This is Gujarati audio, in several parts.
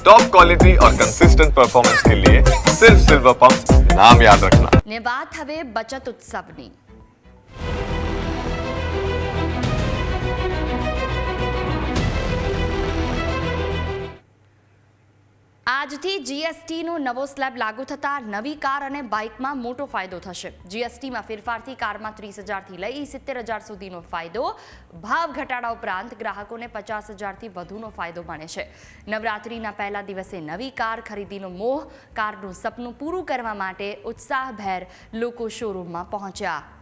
टॉप क्वालिटी और कंसिस्टेंट परफॉर्मेंस के लिए सिर्फ सिल्वर पंप नाम याद रखना ને વાત હવે બચત ઉત્સવની આજથી જીએસટીનો નવો સ્લેબ લાગુ થતાં નવી કાર અને બાઇકમાં મોટો ફાયદો થશે. જીએસટીમાં ફેરફારથી કારમાં ત્રીસ હજારથી લઈ સિત્તેર હજાર સુધીનો ફાયદો. ભાવ ઘટાડા ઉપરાંત ગ્રાહકોને પચાસ હજારથી વધુનો ફાયદો મળે છે. નવરાત્રિના પહેલા દિવસે નવી કાર ખરીદીનો મોહ, કારનું સપનું પૂરું કરવા માટે ઉત્સાહભેર લોકો શોરૂમમાં પહોંચ્યા.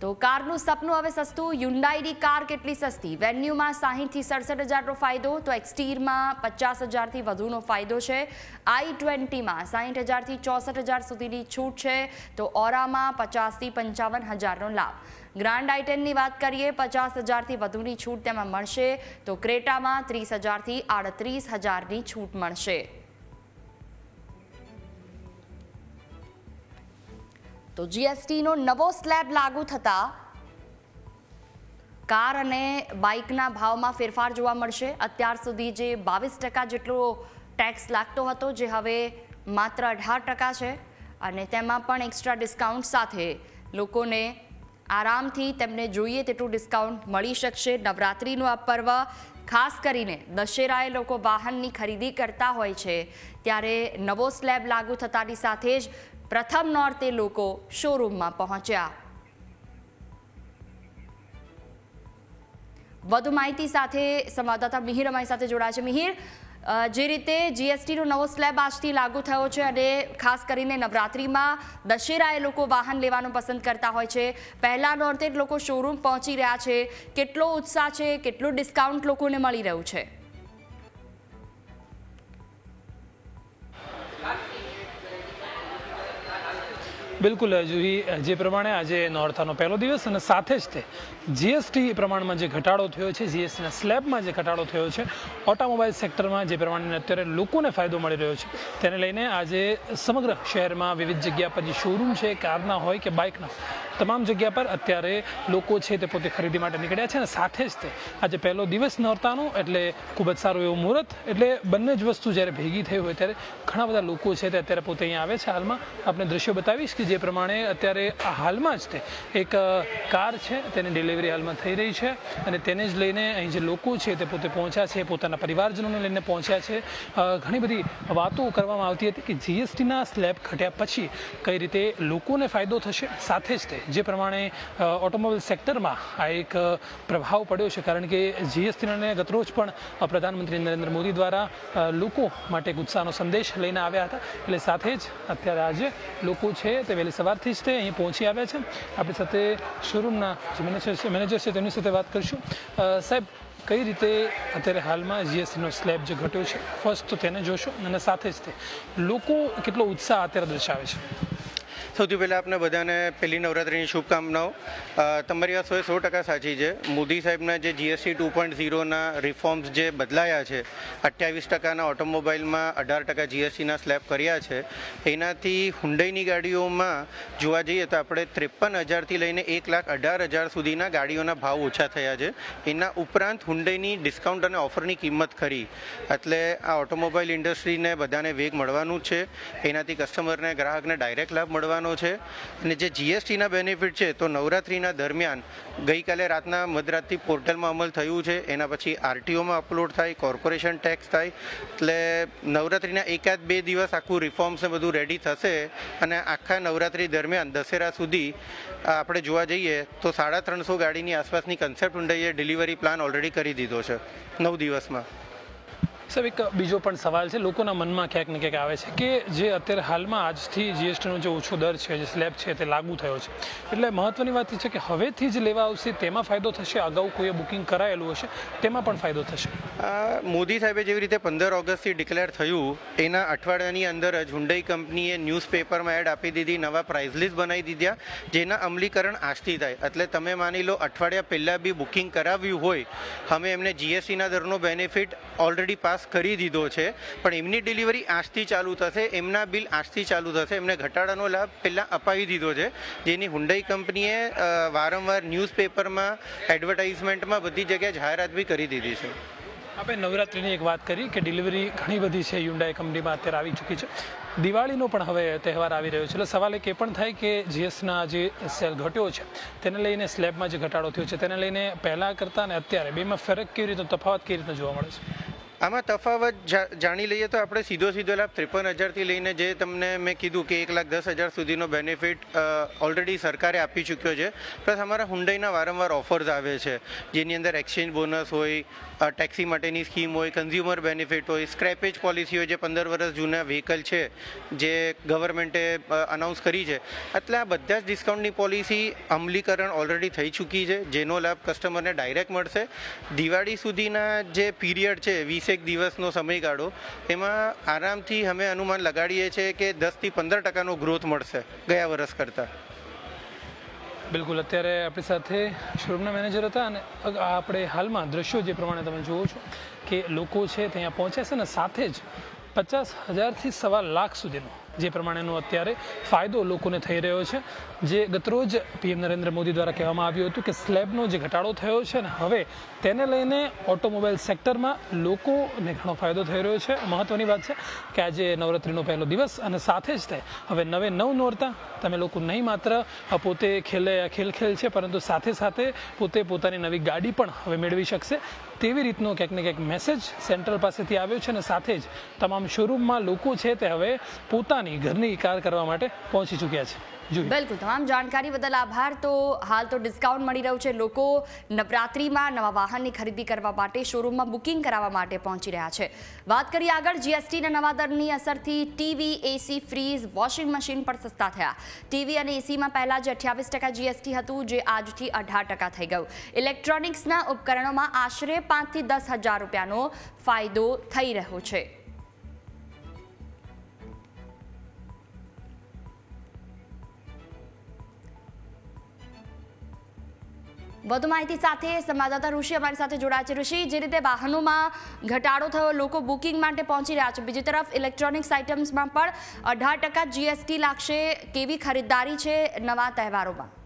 તો કારનું સપનું હવે સસ્તું. યુન્ડાઈની કાર કેટલી સસ્તી? વેન્યુમાં સાહીઠથી સડસઠ હજારનો ફાયદો. તો એક્સટીરમાં પચાસ હજારથી વધુનો ફાયદો છે. આઈ ટ્વેન્ટીમાં સાહીઠ હજારથી ચોસઠ હજાર સુધીની છૂટ છે. તો ઓરામાં પચાસથી પંચાવન હજારનો લાભ. ગ્રાન્ડ આઇટેનની વાત કરીએ, પચાસ હજારથી વધુની છૂટ તેમાં મળશે. તો ક્રેટામાં ત્રીસ હજારથી આડત્રીસ હજારની છૂટ મળશે. તો જીએસટીનો નવો સ્લેબ લાગુ થતાં કાર અને બાઇકના ભાવમાં ફેરફાર જોવા મળશે. અત્યાર સુધી જે બાવીસ ટકા જેટલો ટેક્સ લાગતો હતો, જે હવે માત્ર અઢાર ટકા છે અને તેમાં પણ એક્સ્ટ્રા ડિસ્કાઉન્ટ સાથે લોકોને આરામથી તેમને જોઈએ તેટલું ડિસ્કાઉન્ટ મળી શકશે. નવરાત્રિનું આ પર્વ ખાસ કરીને દશેરાએ લોકો વાહનની ખરીદી કરતા હોય છે, ત્યારે નવો સ્લેબ લાગુ થતાની સાથે જ પ્રથમ નોર્તે લોકો શોરૂમમાં પહોંચ્યા. વધુ માહિતી સાથે સંવાદદાતા મિહિર અમારી સાથે જોડાયા છે. મિહિર જે રીતે જીએસટીનો નવો સ્લેબ આજથી લાગુ થયો છે અને ખાસ કરીને નવરાત્રિમાં દશેરાએ લોકો વાહન લેવાનું પસંદ કરતા હોય છે. પહેલાં નોર્તે લોકો શોરૂમ પહોંચી રહ્યા છે. કેટલો ઉત્સાહ છે, કેટલું ડિસ્કાઉન્ટ લોકોને મળી રહ્યું છે? બિલકુલ જે પ્રમાણે આજે નોરતાનો પહેલો દિવસ અને સાથે જ તે જીએસટી પ્રમાણમાં જે ઘટાડો થયો છે જીએસટીના સ્લેબમાં જે ઘટાડો થયો છે, ઓટોમોબાઈલ સેક્ટરમાં જે પ્રમાણે અત્યારે લોકોને ફાયદો મળી રહ્યો છે, તેને લઈને આજે સમગ્ર શહેરમાં વિવિધ જગ્યા પર જે શોરૂમ છે કારના હોય કે બાઇકના તમામ જગ્યા પર અત્યારે લોકો છે તે પોતે ખરીદી માટે નીકળ્યા છે અને સાથે જ તે આજે પહેલો દિવસ નોરતાનો એટલે ખૂબ જ સારું એવું મુહૂર્ત. એટલે બંને જ વસ્તુ જ્યારે ભેગી થઈ હોય ત્યારે ઘણા બધા લોકો છે તે અત્યારે પોતે અહીંયા આવે છે. હાલમાં આપણે દ્રશ્યો બતાવીશ કે જે પ્રમાણે અત્યારે હાલમાં જ તે એક કાર છે, તેની ડિલિવરી હાલમાં થઈ રહી છે અને તેને જ લઈને અહીં જે લોકો છે તે પોતે પહોંચ્યા છે, પોતાના પરિવારજનોને લઈને પહોંચ્યા છે. ઘણી બધી વાતો કરવામાં આવતી હતી કે જીએસટીના સ્લેબ ઘટ્યા પછી કઈ રીતે લોકોને ફાયદો થશે? સાથે જ તે જે પ્રમાણે ઓટોમોબાઈલ સેક્ટરમાં આ એક પ્રભાવ પડ્યો છે. કારણ કે જીએસટીને ગતરોજ પણ પ્રધાનમંત્રી નરેન્દ્ર મોદી દ્વારા લોકો માટે એક ઉત્સાહનો સંદેશ લઈને આવ્યા હતા. એટલે સાથે જ અત્યારે આજે લોકો છે તે વહેલી સવારથી જ તે અહીં પહોંચી આવ્યા છે. આપણી સાથે શોરૂમના જે મેનેજર છે મેનેજર છે, તેમની સાથે વાત કરીશું. સાહેબ, કઈ રીતે અત્યારે હાલમાં જીએસટીનો સ્લેબ જે ઘટ્યો છે? ફર્સ્ટ તો તેને જોશો અને સાથે જ તે. લોકો કેટલો ઉત્સાહ અત્યારે દર્શાવે છે? સૌથી પહેલાં આપને બધાને પહેલી નવરાત્રિની શુભકામનાઓ. તમારી વાત સો સો ટકા સાચી છે. મોદી સાહેબના જે જીએસટી ટુ પોઈન્ટ ઝીરોના રિફોર્મ્સ જે બદલાયા છે, અઠ્યાવીસ ટકાના ઓટોમોબાઈલમાં અઢાર ટકા જીએસટીના સ્લેબ કર્યા છે. એનાથી હુંડઈની ગાડીઓમાં જોવા જઈએ તો આપણે ત્રેપન હજારથી લઈને એક લાખ અઢાર હજાર સુધીના ગાડીઓના ભાવ ઓછા થયા છે. એના ઉપરાંત હુંડઈની ડિસ્કાઉન્ટ અને ઓફરની કિંમત ખરી. એટલે આ ઓટોમોબાઈલ ઇન્ડસ્ટ્રીને બધાને વેગ મળવાનું છે. એનાથી કસ્ટમરને, ગ્રાહકને ડાયરેક્ટ લાભ મળવાનો છે અને જે જીએસટીના બેનિફિટ છે તો નવરાત્રિના દરમિયાન ગઈકાલે રાતના મધરાતથી પોર્ટલમાં અમલ થયું છે. એના પછી આરટીઓમાં અપલોડ થાય, કોર્પોરેશન ટેક્સ થાય, એટલે નવરાત્રિના એકાદ બે દિવસ આખું રિફોર્મ્સ બધું રેડી થશે અને આખા નવરાત્રિ દરમિયાન દશેરા સુધી આપણે જોવા જઈએ તો સાડા ત્રણસો ગાડીની આસપાસની કન્સેપ્ટ ઊંડાઈએ ડિલિવરી પ્લાન ઓલરેડી કરી દીધો છે. નવ દિવસમાં. સાહેબ, એક બીજો પણ સવાલ છે. લોકોના મનમાં ક્યાંક ને ક્યાંક આવે છે કે જે અત્યારે હાલમાં આજથી જીએસટીનો જે ઓછો દર છે, જે સ્લેબ છે, તે લાગુ થયો છે. એટલે મહત્વની વાત એ છે કે હવેથી જ લેવા આવશે, તેમાં ફાયદો થશે? અગાઉ કોઈએ બુકિંગ કરાયેલું હશે, તેમાં પણ ફાયદો થશે? મોદી સાહેબે જેવી રીતે પંદર ઓગસ્ટથી ડિક્લેર થયું, એના અઠવાડિયાની અંદર જ હુંડઈ કંપનીએ ન્યૂઝપેપરમાં એડ આપી દીધી, નવા પ્રાઇઝ લિસ્ટ બનાવી દીધા, જેના અમલીકરણ આજથી થાય. એટલે તમે માની લો, અઠવાડિયા પહેલાં બી બુકિંગ કરાવ્યું હોય અમે એમને જીએસટીના દરનો બેનિફિટ ઓલરેડી પાસ પાસ કરી દીધો છે, પણ એમની ડિલિવરી આજથી ચાલુ થશે, એમના બિલ આજથી ચાલુ થશે, એમને ઘટાડાનો લાભ પહેલાં અપાવી દીધો છે. જેની હુંડાઈ કંપનીએ વારંવાર ન્યૂઝપેપરમાં એડવર્ટાઇઝમેન્ટમાં બધી જગ્યાએ જાહેરાત બી કરી દીધી છે. આપણે નવરાત્રિની એક વાત કરી કે ડિલિવરી ઘણી બધી છે યુન્ડાઈ કંપનીમાં અત્યારે આવી ચૂકી છે. દિવાળીનો પણ હવે તહેવાર આવી રહ્યો છે, એટલે સવાલ એક એ પણ થાય કે જીએસના જે સેલ ઘટ્યો છે, તેને લઈને સ્લેબમાં જે ઘટાડો થયો છે, તેને લઈને પહેલાં કરતાં અને અત્યારે, બેમાં ફરક કેવી રીતનો તફાવત કેવી રીતનો જોવા મળે છે? આમાં તફાવત જાણી લઈએ તો આપણે સીધો સીધો લાભ ત્રેપન હજારથી લઈને જે તમને મેં કીધું કે એક લાખ દસ હજાર સુધીનો બેનિફિટ ઓલરેડી સરકારે આપી ચૂક્યો છે. પ્લસ અમારા હુંડાઈના વારંવાર ઓફર્સ આવે છે. જેની અંદર એક્સચેન્જ બોનસ હોય ટેક્સી માટેની સ્કીમ હોય કન્ઝ્યુમર બેનિફિટ હોય સ્ક્રેપેજ પોલિસી હોય જે પંદર વર્ષ જૂના વ્હીકલ છે, જે ગવર્મેન્ટે અનાઉન્સ કરી છે. એટલે આ બધા જ ડિસ્કાઉન્ટની પોલિસી અમલીકરણ ઓલરેડી થઈ ચૂકી છે. જેનો લાભ કસ્ટમરને ડાયરેક્ટ મળશે. દિવાળી સુધીના જે પીરિયડ છે વીસેક દિવસનો સમયગાળો. એમાં આરામથી અમે અનુમાન લગાડીએ છીએ કે દસથી પંદર ટકાનો ગ્રોથ મળશે ગયા વર્ષ કરતાં. બિલકુલ. અત્યારે આપણી સાથે શોરૂમના મેનેજર હતા અને આપણે હાલમાં દ્રશ્યો જે પ્રમાણે તમે જુઓ છો કે લોકો છે ત્યાં પહોંચ્યા છે ને સાથે જ પચાસ હજારથી સવા લાખ સુધીનો જે પ્રમાણેનો અત્યારે ફાયદો લોકોને થઈ રહ્યો છે. જે ગતરોજ પીએમ નરેન્દ્ર મોદી દ્વારા કહેવામાં આવ્યું હતું કે સ્લેબનો જે ઘટાડો થયો છે ને હવે તેને લઈને ઓટોમોબાઈલ સેક્ટરમાં લોકોને ઘણો ફાયદો થઈ રહ્યો છે. મહત્ત્વની વાત છે કે આજે નવરાત્રિનો પહેલો દિવસ અને સાથે જ તે હવે નવે નવ નોરતા તમે લોકો નહીં માત્ર પોતે ખેલે ખેલ ખેલ છે, પરંતુ સાથે સાથે પોતે પોતાની નવી ગાડી પણ હવે મેળવી શકશે. તેવી રીતનો ક્યાંક ને ક્યાંક મેસેજ સેન્ટ્રલ પાસેથી આવ્યો છે અને સાથે જ તમામ શોરૂમમાં લોકો છે તે હવે પોતાની ઘરની કાર કરવા માટે પહોંચી ચૂક્યા છે. બિલકુલ, તમામ જાણકારી બદલ આભાર. તો હાલ તો ડિસ્કાઉન્ટ મળી રહ્યું છે. લોકો નવરાત્રિમાં નવા વાહનની ખરીદી કરવા માટે શોરૂમમાં બુકિંગ કરાવવા માટે પહોંચી રહ્યા છે. વાત કરીએ આગળ જીએસટીના નવા દરની અસરથી TV AC fridge washing machine પણ સસ્તા થયા. ટીવી અને એસીમાં પહેલાં જે અઠ્યાવીસ ટકા જીએસટી હતું, જે આજથી અઢાર ટકા થઈ ગયું. ઇલેક્ટ્રોનિક્સના ઉપકરણોમાં આશરે પાંચથી દસ હજાર રૂપિયાનો ફાયદો થઈ રહ્યો છે. વધુ માહિતી સાથે સંવાદદાતા ઋષિ અમારી સાથે જોડાયા છે. ઋષિ, જે રીતે વાહનોમાં ઘટાડો થયો, લોકો બુકિંગ માટે પહોંચી રહ્યા છે. બીજી તરફ ઇલેક્ટ્રોનિક્સ આઇટમ્સમાં પણ અઢાર ટકા જીએસટી લાગશે. કેવી ખરીદદારી છે નવા તહેવારોમાં?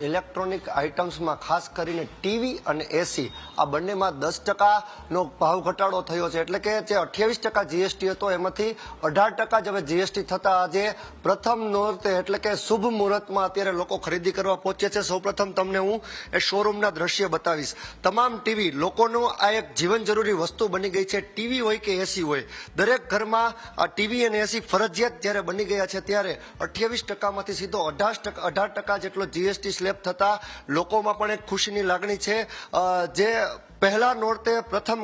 ઇલેક્ટ્રોનિક આઇટમ્સમાં ખાસ કરીને ટીવી અને એસી, આ બંનેમાં દસ ટકાનો ભાવ ઘટાડો થયો છે. એટલે કે જે અઠ્યાવીસ ટકા જીએસટી હતો, એમાંથી અઢાર ટકા જ હવે જીએસટી થતા આજે પ્રથમ મુહૂર્તે, એટલે કે શુભ મુહૂર્તમાં અત્યારે લોકો ખરીદી કરવા પહોંચે છે. સૌપ્રથમ તમને હું એ શોરૂમના દ્રશ્ય બતાવીશ. તમામ ટીવી, લોકોનું આ એક જીવન જરૂરી વસ્તુ બની ગઈ છે. ટીવી હોય કે એસી હોય, દરેક ઘરમાં આ ટીવી અને એસી ફરજિયાત જ્યારે બની ગયા છે, ત્યારે અઠ્યાવીસ ટકામાંથી સીધો અઢાર ટકા અઢાર ટકા જેટલો જીએસટી સ્લેબ થતા લોકોમાં પણ એક ખુશીની લાગણી છે. જે પહેલા નોરતે પ્રથમ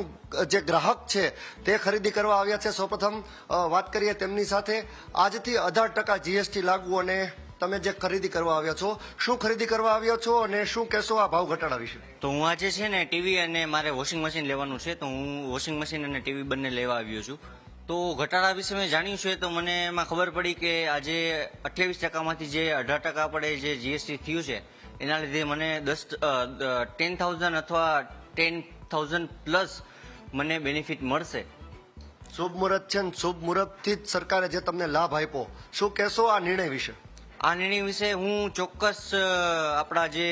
જે ગ્રાહક છે તે ખરીદી કરવા આવ્યા છે. સૌપ્રથમ વાત કરીએ તેમની સાથે. આજથી અઢાર ટકા જીએસટી લાગુ અને તમે જે ખરીદી કરવા આવ્યા છો, શું ખરીદી કરવા આવ્યા છો અને શું કહેશો આ ભાવ ઘટાડા વિશે? તો હું આજે છે ને ટીવી અને મારે વોશિંગ મશીન લેવાનું છે. તો હું વોશિંગ મશીન અને ટીવી બંને લેવા આવ્યો છું. તો ઘટાડા વિશે મેં જાણ્યું છે તો મને એમાં ખબર પડી કે આજે અઠ્યાવીસ ટકામાંથી જે અઢાર ટકા પડે જે જીએસટી થયું છે એના લીધે મને દસ ટેન થાઉઝન્ડ અથવા ટેન થાઉઝન્ડ પ્લસ મને બેનિફિટ મળશે. શુભ મુહૂર્ત છે ને શુભ મુહૂર્તથી જ સરકારે જે તમને લાભ આપ્યો શું કહેશો આ નિર્ણય વિશે? આ નિર્ણય વિશે હું ચોક્કસ આપણા જે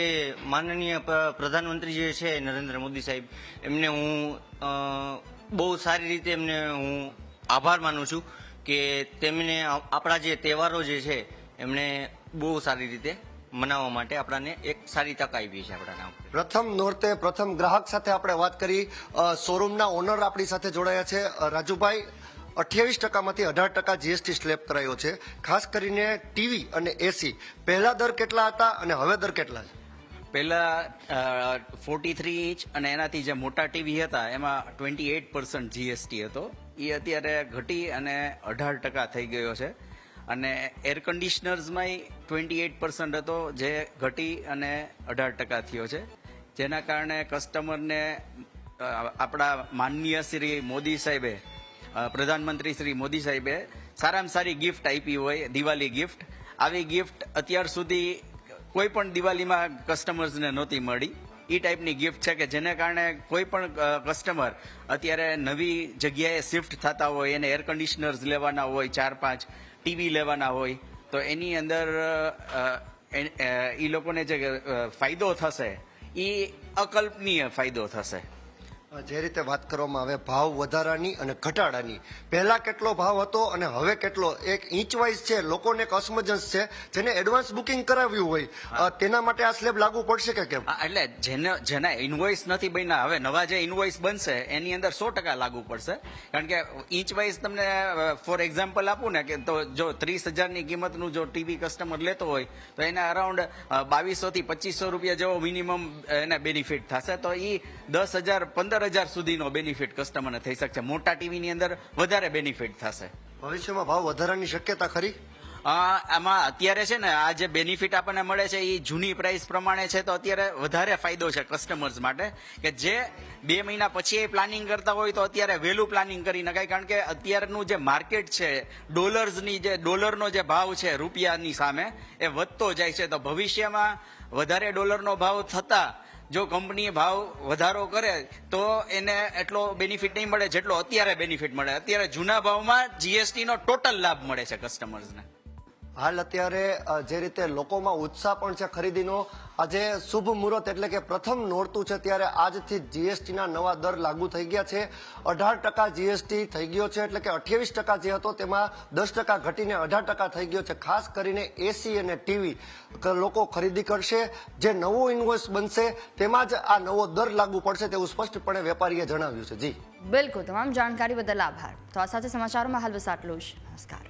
માનનીય પ્રધાનમંત્રી જે છે નરેન્દ્ર મોદી સાહેબ એમને હું બહુ સારી રીતે એમને હું આભાર માનું છું કે તેમને આપણા જે તહેવારો જે છે એમણે બહુ સારી રીતે મનાવવા માટે આપણાને એક સારી તક આપી છે આપણાના પ્રથમ નોરતે પ્રથમ ગ્રાહક સાથે આપણે વાત કરી. શોરૂમના ઓનર આપણી સાથે જોડાયા છે. રાજુભાઈ અઠ્યાવીસ ટકામાંથી અઢાર ટકા જીએસટી સ્લેબ કરાયો છે. ખાસ કરીને ટીવી અને એસી પહેલા દર કેટલા હતા અને હવે દર કેટલા છે? પહેલા ફોર્ટી થ્રી ઇંચ અને એનાથી જે મોટા ટીવી હતા એમાં ટ્વેન્ટી એઇટ પર્સન્ટ જીએસટી હતો. એ અત્યારે ઘટી અને અઢાર ટકા થઈ ગયો છે. અને એર કન્ડિશનર્સમાંય ટ્વેન્ટી એઇટ પર્સન્ટ હતો જે ઘટી અને અઢાર ટકા થયો છે. જેના કારણે કસ્ટમરને આપણા માનનીય શ્રી મોદી સાહેબે પ્રધાનમંત્રી શ્રી મોદી સાહેબે સારામાં સારી ગિફ્ટ આપી હોય, દિવાળી ગિફ્ટ આવી ગિફ્ટ અત્યાર સુધી કોઈ પણ દિવાળીમાં કસ્ટમર્સને નહોતી મળી. એ ટાઈપની ગિફ્ટ છે કે જેને કારણે કોઈ પણ કસ્ટમર અત્યારે નવી જગ્યાએ શિફ્ટ થતા હોય, એને એર કન્ડિશનર્સ લેવાના હોય, ચાર પાંચ ટીવી લેવાના હોય, તો એની અંદર એ લોકોને જે ફાયદો થશે એ અકલ્પનીય ફાયદો થશે. જે રીતે વાત કરવામાં આવે ભાવ વધારાની અને ઘટાડાની. પહેલા કેટલો ભાવ હતો અને હવે કેટલો? એક ઇંચ વાઇઝ છે લોકોને એક અસમંજસ છે જેને એડવાન્સ બુકિંગ કરાવ્યું હોય તેના માટે આ સ્લેબ લાગુ પડશે કે કેમ? એટલે જેને જેના ઇન્વોઇસ નથી બન્યા હવે નવા જે ઇન્વોઇસ બનશે એની અંદર સો ટકા લાગુ પડશે. કારણ કે ઇંચ વાઇઝ તમને ફોર એક્ઝામ્પલ આપું ને કે તો જો ત્રીસ હજારની કિંમતનું જો ટીવી કસ્ટમર લેતો હોય તો એને અરાઉન્ડ બાવીસો થી પચીસો રૂપિયા જેવો મિનિમમ એને બેનિફિટ થશે. તો એ દસ હજાર પંદર હજાર સુધીનો બેનિફિટ કસ્ટમરને થઈ શકશે. મોટા ટીવીની અંદર વધારે બેનિફિટ થશે. ભવિષ્યમાં ભાવ વધારાની શક્યતા ખરી? આમાં અત્યારે છે ને આ જે બેનિફિટ આપણને મળે છે એ જૂની પ્રાઇસ પ્રમાણે છે તો અત્યારે વધારે ફાયદો છે કસ્ટમર્સ માટે. કે જે બે મહિના પછી એ પ્લાનિંગ કરતા હોય તો અત્યારે વહેલું પ્લાનિંગ કરી નખાય. કારણ કે અત્યારનું જે માર્કેટ છે ડોલર્સની જે ડોલરનો જે ભાવ છે રૂપિયાની સામે એ વધતો જાય છે. તો ભવિષ્યમાં વધારે ડોલરનો ભાવ થતા જો કંપની ભાવ વધારો કરે તો એને એટલો બેનિફિટ નહીં મળે જેટલો અત્યારે બેનિફિટ મળે. અત્યારે જૂના ભાવમાં જીએસટી નો ટોટલ લાભ મળે છે કસ્ટમર્સને હાલ અત્યારે જે રીતે લોકોમાં ઉત્સાહ પણ છે ખરીદીનો, આજે શુભ મુહૂર્ત એટલે કે પ્રથમ નોરતું છે ત્યારે આજથી જીએસટીના નવા દર લાગુ થઈ ગયા છે. અઢાર ટકા જીએસટી થઈ ગયો છે એટલે કે અઠ્યાવીસ ટકા જે હતો તેમાં દસ ટકા ઘટીને અઢાર ટકા થઈ ગયો છે. ખાસ કરીને એસી અને ટીવી લોકો ખરીદી કરશે. જે નવો ઇન્વોઇસ બનશે તેમાં જ આ નવો દર લાગુ પડશે તેવું સ્પષ્ટપણે વેપારીએ જણાવ્યું છે. જી. બિલકુલ, તમામ જાણકારી બદલ આભાર. તો આ સાથે સમાચારોમાં હાલ બસ આટલું જ. નમસ્કાર.